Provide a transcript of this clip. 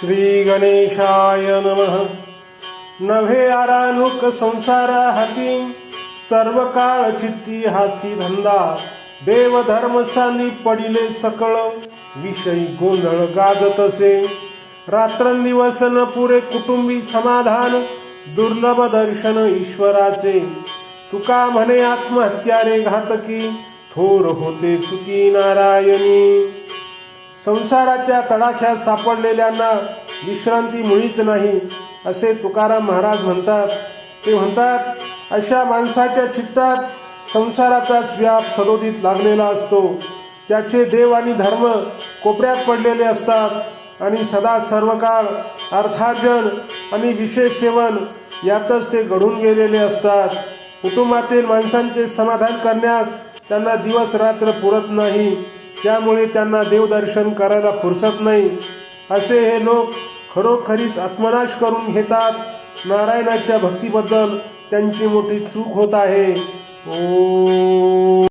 श्री गणेशाय नमः। नव्हे आरानुक संसारा हाती सर्व काळ चित्ती हाची धंदा। देव धर्म पडिले सकळ विषयी गोंधळ गाजत असे रात्रंदिवस न पुरे कुटुंबी समाधान दुर्लभ दर्शन ईश्वराचे। तुका म्हणे आत्महत्यारे घातकी थोर होते चुकी नारायणी। संसाराच्या तडाख्यात सापडलेल्यांना विश्रांती मुळीच नाही असे तुकाराम महाराज म्हणतात. ते म्हणतात अशा माणसाच्या चित्तात संसाराचाच व्याप सदोदित लागलेला असतो. त्याचे देव आणि धर्म कोपऱ्यात पडलेले असतात आणि सदा सर्व काळ अर्थार्जन आणि विशेष सेवन यातच ते घडून गेलेले असतात. कुटुंबातील माणसांचे समाधान करण्यास त्यांना दिवस रात्र पुरत नाही. त्यामुळे त्यांना देवदर्शन करायला फुरसत नाही. असे हे लोक खरोखरीच आत्मनाश करून घेतात. नारायणाच्या भक्तीबद्दल त्यांची मोठी चूक होत आहे. ओ.